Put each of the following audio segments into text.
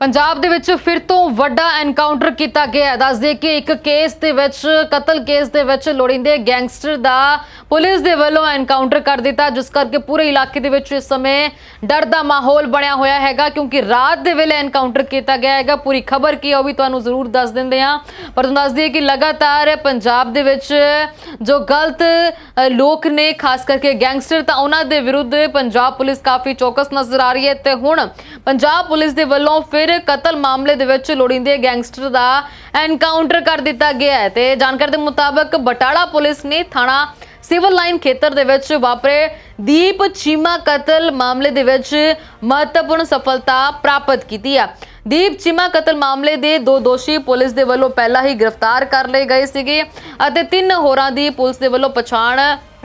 ਪੰਜਾਬ ਦੇ ਵਿੱਚ ਫਿਰ ਤੋਂ ਵੱਡਾ ਐਨਕਾਊਂਟਰ ਕੀਤਾ ਗਿਆ ਹੈ। ਦੱਸਦੇ ਕਿ ਇੱਕ ਕੇਸ ਦੇ ਵਿੱਚ, ਕਤਲ ਕੇਸ ਦੇ ਵਿੱਚ ਲੋੜੀਂਦੇ ਗੈਂਗਸਟਰ ਦਾ ਪੁਲਿਸ ਦੇ ਵੱਲੋਂ ਐਨਕਾਊਂਟਰ ਕਰ ਦਿੱਤਾ, ਜਿਸ ਕਰਕੇ ਪੂਰੇ ਇਲਾਕੇ ਦੇ ਵਿੱਚ ਇਸ ਸਮੇਂ ਡਰ ਦਾ ਮਾਹੌਲ ਬਣਿਆ ਹੋਇਆ ਹੈਗਾ, ਕਿਉਂਕਿ ਰਾਤ ਦੇ ਵੇਲੇ ਐਨਕਾਊਂਟਰ ਕੀਤਾ ਗਿਆ ਹੈਗਾ। ਪੂਰੀ ਖਬਰ ਕੀ ਹੈ ਉਹ ਵੀ ਤੁਹਾਨੂੰ ਜ਼ਰੂਰ ਦੱਸ ਦਿੰਦੇ ਹਾਂ। ਪਰ ਤੁਹਾਨੂੰ ਦੱਸ ਦਈਏ ਕਿ ਲਗਾਤਾਰ ਪੰਜਾਬ ਦੇ ਵਿੱਚ ਜੋ ਗਲਤ ਲੋਕ ਨੇ, ਖਾਸ ਕਰਕੇ ਗੈਂਗਸਟਰ ਤਾਂ ਉਹਨਾਂ ਦੇ ਵਿਰੁੱਧ ਪੰਜਾਬ ਪੁਲਿਸ ਕਾਫੀ ਚੌਕਸ ਨਜ਼ਰ ਆ ਰਹੀ ਹੈ। ਤੇ ਹੁਣ ਪੰਜਾਬ ਪੁਲਿਸ ਦੇ ਵੱਲੋਂ ਫਿਰ ਕਤਲ ਮਾਮਲੇ ਦੇ ਵਿੱਚ ਲੋੜੀਂਦੇ ਗੈਂਗਸਟਰ ਦਾ ਐਨਕਾਊਂਟਰ ਕਰ ਦਿੱਤਾ ਗਿਆ ਹੈ ਤੇ ਜਾਣਕਾਰੀ ਦੇ ਮੁਤਾਬਕ ਬਟਾਲਾ ਪੁਲਿਸ ਨੇ ਥਾਣਾ ਸਿਵਲ ਲਾਈਨ ਖੇਤਰ ਦੇ ਵਿੱਚ ਵਾਪਰੇ ਦੀਪ ਚੀਮਾ ਕਤਲ ਮਾਮਲੇ ਦੇ ਵਿੱਚ ਮਹੱਤਵਪੂਰਨ ਸਫਲਤਾ ਪ੍ਰਾਪਤ ਕੀਤੀ ਹੈ। ਦੀਪ ਚੀਮਾ ਕਤਲ ਮਾਮਲੇ ਦੇ ਦੋ ਦੋਸ਼ੀ ਪੁਲਿਸ ਦੇ ਵੱਲੋਂ ਪਹਿਲਾਂ ਹੀ ਗ੍ਰਿਫਤਾਰ ਕਰ ਲਏ ਗਏ ਸੀਗੇ ਅਤੇ ਤਿੰਨ ਹੋਰਾਂ ਦੀ ਪੁਲਿਸ ਦੇ ਵੱਲੋਂ ਪਛਾਣ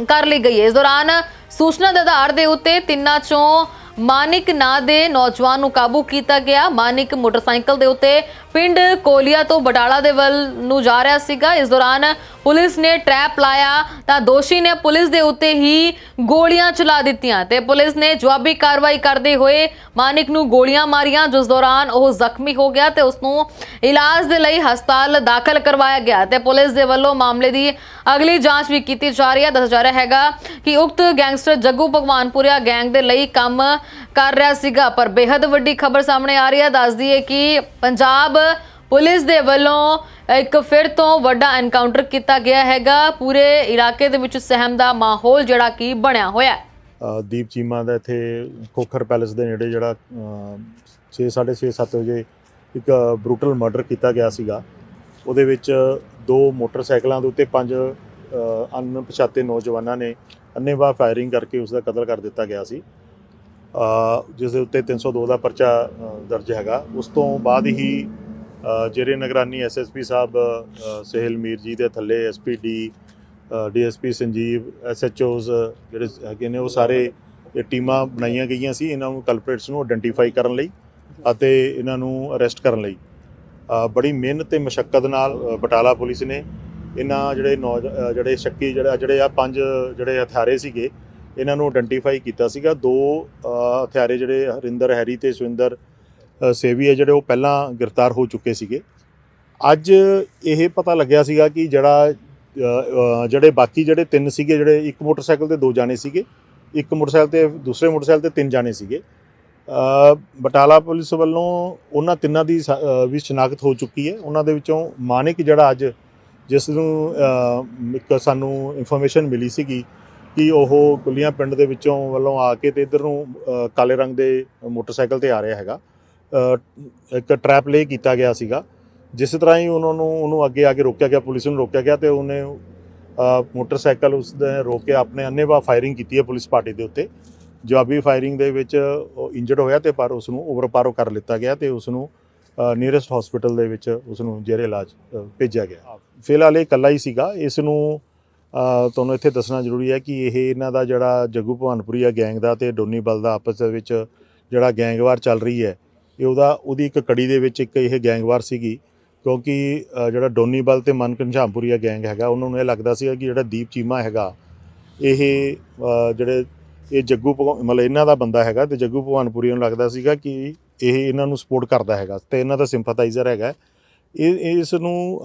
ਕਰ ਲਈ ਗਈ ਹੈ। ਇਸ ਦੌਰਾਨ ਸੂਚਨਾ ਦੇ ਆਧਾਰ ਦੇ ਉੱਤੇ ਤਿੰਨਾਂ ਚੋਂ ਮਾਨਿਕ ਨਾਂ ਦੇ ਨੌਜਵਾਨ ਨੂੰ ਕਾਬੂ ਕੀਤਾ ਗਿਆ। ਮਾਨਿਕ ਮੋਟਰਸਾਈਕਲ ਦੇ ਉੱਤੇ ਪਿੰਡ ਕੋਲੀਆ ਤੋਂ ਬਟਾਲਾ ਦੇ ਵੱਲ ਨੂੰ ਜਾ ਰਿਹਾ ਸੀਗਾ। ਇਸ ਦੌਰਾਨ ਪੁਲਿਸ ਨੇ ਟਰੈਪ ਲਾਇਆ ਤਾਂ ਦੋਸ਼ੀ ਨੇ ਪੁਲਿਸ ਦੇ ਉੱਤੇ ਹੀ ਗੋਲੀਆਂ ਚਲਾ ਦਿੱਤੀਆਂ ਤੇ ਪੁਲਿਸ ਨੇ ਜਵਾਬੀ ਕਾਰਵਾਈ ਕਰਦੇ ਹੋਏ ਮਾਨਿਕ ਨੂੰ ਗੋਲੀਆਂ ਮਾਰੀਆਂ, ਜਿਸ ਦੌਰਾਨ ਉਹ ਜ਼ਖਮੀ ਹੋ ਗਿਆ ਤੇ ਉਸ ਨੂੰ ਇਲਾਜ ਦੇ ਲਈ ਹਸਪਤਾਲ ਦਾਖਲ ਕਰਵਾਇਆ ਗਿਆ ਤੇ ਪੁਲਿਸ ਦੇ ਵੱਲੋਂ ਮਾਮਲੇ ਦੀ ਅਗਲੀ ਜਾਂਚ ਵੀ ਕੀਤੀ ਜਾ ਰਹੀ ਹੈ। ਦੱਸਿਆ ਜਾ ਰਿਹਾ ਹੈਗਾ ਕਿ ਉਕਤ ਗੈਂਗਸਟਰ ਜੱਗੂ ਭਗਵਾਨਪੁਰਿਆ ਗੈਂਗ ਦੇ ਲਈ ਕੰਮ ਕਰ ਰਿਹਾ ਸੀਗਾ, ਪਰ ਬੇहद ਵੱਡੀ ਖਬਰ ਸਾਹਮਣੇ ਆ ਰਹੀ ਹੈ। ਦੱਸਦੀ ਹੈ ਕਿ ਪੰਜਾਬ ਪੁਲਿਸ ਦੇ ਵੱਲੋਂ ਇੱਕ ਫਿਰ ਤੋਂ ਵੱਡਾ ਐਨਕਾਊਂਟਰ ਕੀਤਾ ਗਿਆ ਹੈਗਾ। ਪੂਰੇ ਇਲਾਕੇ ਦੇ ਵਿੱਚ ਸਹਿਮ ਦਾ ਮਾਹੌਲ ਜਿਹੜਾ ਕਿ ਬਣਿਆ ਹੋਇਆ ਹੈ। ਦੀਪ ਚੀਮਾ ਦਾ ਇੱਥੇ ਖੋਖਰ ਪੈਲੇਸ ਦੇ ਨੇੜੇ ਜਿਹੜਾ 6 6:30 7 ਵਜੇ ਇੱਕ ਬਰੂਟਲ ਮਰਡਰ ਕੀਤਾ ਗਿਆ ਸੀਗਾ। ਉਹਦੇ ਵਿੱਚ ਦੋ ਮੋਟਰਸਾਈਕਲਾਂ ਦੇ ਉੱਤੇ ਪੰਜ ਅ, ਅਣਪਛਾਤੇ ਨੌਜਵਾਨਾਂ ਨੇ ਅੰਨ੍ਹੇਵਾਹ ਫਾਇਰਿੰਗ ਕਰਕੇ ਉਸ ਦਾ ਕਤਲ ਕਰ ਦਿੱਤਾ ਗਿਆ ਸੀ। ਅ, ਜਿਸ ਦੇ ਉੱਤੇ 302 ਦਾ ਪਰਚਾ ਦਰਜ ਹੈਗਾ। ਉਸ ਤੋਂ ਬਾਅਦ ਹੀ ਅ, ਜੇਰੇ ਨਗਰਾਨੀ ਐਸਐਸਪੀ ਸਾਹਿਬ ਅ, ਸਹਿਲ ਮੀਰ ਜੀ ਦੇ ਥੱਲੇ ਐਸਪੀਡੀ ਡੀਐਸਪੀ ਸੰਜੀਵ ਐਸਐਚਓਜ਼ ਜਿਹੜੇ ਹੈਗੇ ਨੇ ਉਹ ਸਾਰੇ ਇਹ ਟੀਮਾਂ ਬਣਾਈਆਂ ਗਈਆਂ ਸੀ ਇਹਨਾਂ ਨੂੰ ਕਲਪਰੇਟਸ ਨੂੰ ਆਇਡੈਂਟੀਫਾਈ ਕਰਨ ਲਈ ਅਤੇ ਇਹਨਾਂ ਨੂੰ ਅਰੈਸਟ ਕਰਨ ਲਈ। ਬੜੀ ਮਿਹਨਤ ਤੇ ਮਸ਼ੱਕਤ ਨਾਲ ਬਟਾਲਾ ਪੁਲਿਸ ਨੇ ਇਹਨਾਂ ਜਿਹੜੇ ਨੌ ਜਿਹੜੇ ਸ਼ੱਕੀ ਜਿਹੜਾ ਜਿਹੜੇ ਆ ਪੰਜ ਜਿਹੜੇ ਹਥਿਆਰੇ ਸੀਗੇ ਇਹਨਾਂ ਨੂੰ ਆਇਡੈਂਟੀਫਾਈ ਕੀਤਾ ਸੀਗਾ। ਦੋ ਹਥਿਆਰੇ ਜਿਹੜੇ ਹਰਿੰਦਰ ਹੈਰੀ ਤੇ ਸੁਰਿੰਦਰ ਸੇਵੀ ਹੈ ਜਿਹੜੇ ਉਹ ਪਹਿਲਾਂ ਗ੍ਰਿਫਤਾਰ ਹੋ ਚੁੱਕੇ ਸੀਗੇ। ਅੱਜ ਇਹ ਪਤਾ ਲੱਗਿਆ ਸੀਗਾ ਕਿ ਜਿਹੜਾ ਜਿਹੜੇ ਬਾਕੀ ਜਿਹੜੇ ਤਿੰਨ ਸੀਗੇ, ਜਿਹੜੇ ਇੱਕ ਮੋਟਰਸਾਈਕਲ ਤੇ ਦੋ ਜਾਣੇ ਸੀਗੇ, ਇੱਕ ਮੋਟਰਸਾਈਕਲ ਤੇ ਦੂਸਰੇ ਮੋਟਰਸਾਈਕਲ ਤੇ ਤਿੰਨ ਜਾਣੇ ਸੀਗੇ। ਬਟਾਲਾ ਪੁਲਿਸ ਵੱਲੋਂ ਉਹਨਾਂ ਤਿੰਨਾਂ ਦੀ ਸ- ਵੀ ਸ਼ਨਾਖਤ ਹੋ ਚੁੱਕੀ ਹੈ। ਉਹਨਾਂ ਦੇ ਵਿੱਚੋਂ ਮਾਨਿਕ ਜਿਹੜਾ ਅੱਜ ਜਿਸ ਨੂੰ ਇੱਕ ਸਾਨੂੰ ਇਨਫੋਰਮੇਸ਼ਨ ਮਿਲੀ ਸੀਗੀ ਕਿ ਉਹ ਗੁੱਲੀਆਂ ਪਿੰਡ ਦੇ ਵਿੱਚੋਂ ਵੱਲੋਂ ਆ ਕੇ ਤੇ ਇਧਰ ਨੂੰ ਕਾਲੇ ਰੰਗ ਦੇ ਮੋਟਰਸਾਈਕਲ ਤੇ ਆ ਰਿਹਾ ਹੈਗਾ। ਇੱਕ ਟਰੈਪ ਲੇ ਕੀਤਾ ਗਿਆ ਸੀਗਾ, ਜਿਸ ਤਰ੍ਹਾਂ ਹੀ ਉਹਨਾਂ ਨੂੰ ਉਹਨੂੰ ਅੱਗੇ ਆ ਕੇ ਰੋਕਿਆ ਗਿਆ, ਪੁਲਿਸ ਨੂੰ ਰੋਕਿਆ ਗਿਆ ਤੇ ਉਹਨੇ ਮੋਟਰਸਾਈਕਲ ਉਸ ਦੇ ਰੋਕ ਕੇ ਆਪਣੇ ਅੰਨੇਵਾਹ ਫਾਇਰਿੰਗ ਕੀਤੀ ਹੈ ਪੁਲਿਸ ਪਾਰਟੀ ਦੇ ਉੱਤੇ। ਜਵਾਬੀ ਫਾਇਰਿੰਗ ਦੇ ਵਿੱਚ, ਉਹ ਇੰਜਰਡ ਹੋਇਆ ਤੇ ਪਰ ਉਸ ਨੂੰ ਓਵਰਪਾਰੋ ਕਰ ਲਿੱਤਾ ਗਿਆ ਤੇ ਉਸ ਨੂੰ ਨੀਅਰੈਸਟ ਹਸਪੀਟਲ ਦੇ ਵਿੱਚ ਉਸ ਨੂੰ ਜੇਰੇ ਇਲਾਜ ਭੇਜਿਆ ਗਿਆ। ਫਿਲਹਾਲ ਇਹ ਇਕੱਲਾ ਹੀ ਸੀਗਾ। ਇਸ ਨੂੰ ਤੁਹਾਨੂੰ ਇੱਥੇ ਦੱਸਣਾ ਜ਼ਰੂਰੀ ਹੈ ਕਿ ਇਹ ਇਹਨਾਂ ਦਾ ਜਿਹੜਾ ਜੱਗੂ ਭਵਾਨਪੁਰੀਆ ਗੈਂਗ ਦਾ ਤੇ ਡੋਨੀ ਬਲ ਦਾ ਆਪਸ ਦੇ ਵਿੱਚ ਜਿਹੜਾ ਗੈਂਗਵਾਰ ਚੱਲ ਰਹੀ ਹੈ ਇਹ ਉਹਦਾ ਉਹਦੀ ਇੱਕ ਕੜੀ ਦੇ ਵਿੱਚ ਇੱਕ ਇਹ ਗੈਂਗਵਾਰ ਸੀਗੀ ਕਿਉਂਕਿ ਜਿਹੜਾ ਡੋਨੀ ਬਲ ਤੇ ਮਨ ਘਨਸ਼ਾਮਪੁਰੀਆ ਗੈਂਗ ਹੈਗਾ ਉਹਨਾਂ ਨੂੰ ਇਹ ਲੱਗਦਾ ਸੀਗਾ ਕਿ ਜਿਹੜਾ ਦੀਪ ਚੀਮਾ ਹੈਗਾ ਇਹ ਜਿਹੜੇ ਇਹ ਜੱਗੂ ਭਗਵਾ- ਮਤਲਬ ਇਹਨਾਂ ਦਾ ਬੰਦਾ ਹੈਗਾ ਤੇ ਜੱਗੂ ਭਗਵਾਨਪੁਰੀ ਨੂੰ ਲੱਗਦਾ ਸੀਗਾ ਕਿ ਇਹ ਇਹਨਾਂ ਨੂੰ ਸਪੋਰਟ ਕਰਦਾ ਹੈਗਾ ਤੇ ਇਹਨਾਂ ਦਾ ਸਿੰਪਥਾਈਜ਼ਰ ਹੈਗਾ। ਇਹ ਇਸ ਨੂੰ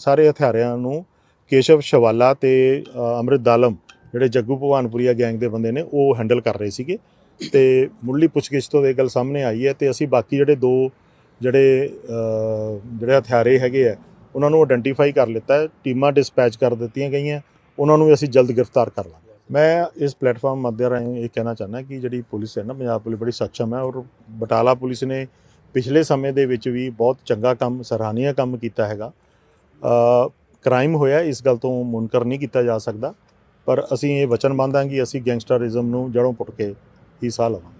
ਸਾਰੇ ਹਥਿਆਰਿਆਂ ਨੂੰ ਕੇਸ਼ਵ ਸ਼ਵਾਲਾ ਤੇ ਅ, ਅੰਮ੍ਰਿਤ ਦਾਲਮ ਜਿਹੜੇ ਜੱਗੂ ਭਗਵਾਨਪੁਰੀਆ ਗੈਂਗ ਦੇ ਬੰਦੇ ਨੇ ਉਹ ਹੈਂਡਲ ਕਰ ਰਹੇ ਸੀਗੇ। ਤੇ ਮੁੱਢਲੀ ਪੁੱਛਗਿੱਛ ਤੋਂ ਇਹ ਗੱਲ ਸਾਹਮਣੇ ਆਈ ਹੈ ਤੇ ਅਸੀਂ ਬਾਕੀ ਜਿਹੜੇ ਦੋ ਜਿਹੜੇ ਜਿਹੜੇ ਹਥਿਆਰੇ ਹੈਗੇ ਆ, ਉਹਨਾਂ ਨੂੰ ਆਈਡੈਂਟੀਫਾਈ ਕਰ ਲਿੱਤਾ ਹੈ, ਟੀਮਾਂ ਡਿਸਪੈਚ ਕਰ ਦਿੱਤੀਆਂ ਗਈਆਂ, ਉਹਨਾਂ ਨੂੰ ਅਸੀਂ ਜਲਦ ਗ੍ਰਿਫਤਾਰ ਕਰ ਲਾਂਗੇ। ਮੈਂ ਇਸ ਪਲੇਟਫਾਰਮ ਮੱਦੇ ਰਾਹੀਂ ਇਹ ਕਹਿਣਾ ਚਾਹੁੰਦਾ ਕਿ ਜਿਹੜੀ ਪੁਲਿਸ ਹੈ ਨਾ, ਪੰਜਾਬ ਪੁਲਿਸ ਬੜੀ ਸક્ષਮ ਹੈ ਔਰ ਬਟਾਲਾ ਪੁਲਿਸ ਨੇ ਪਿਛਲੇ ਸਮੇਂ ਦੇ ਵਿੱਚ ਵੀ ਬਹੁਤ ਚੰਗਾ ਕੰਮ, ਸਰਾਹਨੀਆ ਕੰਮ ਕੀਤਾ ਹੈਗਾ। ਕ੍ਰਾਈਮ ਹੋਇਆ, ਇਸ ਗੱਲ ਤੋਂ ਮੁਨਕਰ ਨਹੀਂ ਕੀਤਾ ਜਾ ਸਕਦਾ, ਪਰ ਅਸੀਂ ਇਹ ਵਚਨ ਬੰਦਾਂਗੇ ਅਸੀਂ ਗੈਂਗਸਟਰਿਜ਼ਮ ਨੂੰ ਜੜੋਂ ਪੁੱਟ ਕੇ ਹੀ ਸਾਹ ਲਵਾਂਗੇ